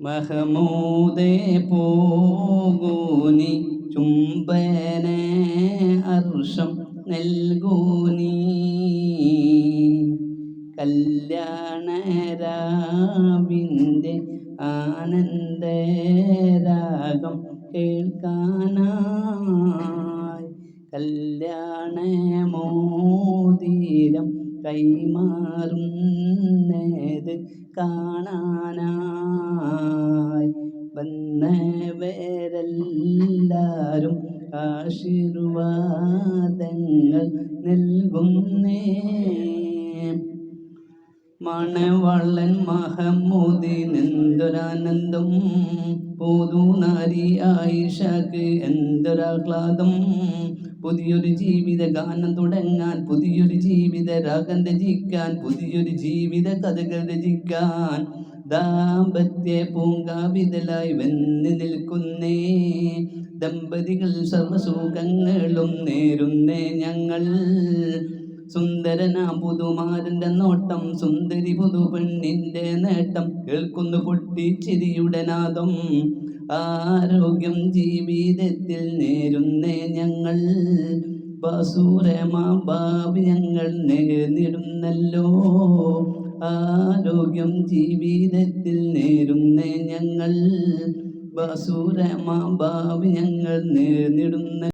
മഹമൂദേ പോകൂനി ചുംബന അർഷം നൽകൂനി. കല്യാണരാവിന്റെ ആനന്ദരാഗം കേൾക്കാനായി കല്യാണമോതിരം കൈമാറുന്നത് കാണാനായി. വന്നവരെല്ലാരും ആശീർവാദങ്ങൾ നൽകുന്നേ. മണവള്ളൻ മഹമ്മൂദിനെന്തൊരാനന്ദം പോതുനാരി ആയിഷക്ക് എന്തൊരാഹ്ലാദം? പുതിയൊരു ജീവിത ഗാനം തുടങ്ങാൻ പുതിയൊരു ജീവിത രാഗം രചിക്കാൻ പുതിയൊരു ജീവിത കഥകൾ രചിക്കാൻ ദാമ്പത്യ പൂങ്കാവിതലായി വന്ന് നിൽക്കുന്നേ. ദമ്പതികൾ സർവസുഖങ്ങളും നേരുന്നേ ഞങ്ങൾ. സുന്ദരനാം പുതുമാരന്റെ നോട്ടം സുന്ദരി പുതു പെണ്ണിന്റെ നേട്ടം കേൾക്കുന്നു പൊട്ടിച്ചിരിയുടെ നാദം. ആരോഗ്യം ജീവിതത്തിൽ നേരുന്നേ ഞങ്ങൾ. ഭാവി ഞങ്ങൾ നേർന്നിടുന്നല്ലോ. ആരോഗ്യം ജീവിതത്തിൽ നേരുന്നേ ഞങ്ങൾ. ഭാവി ഞങ്ങൾ നേർന്നിടുന്ന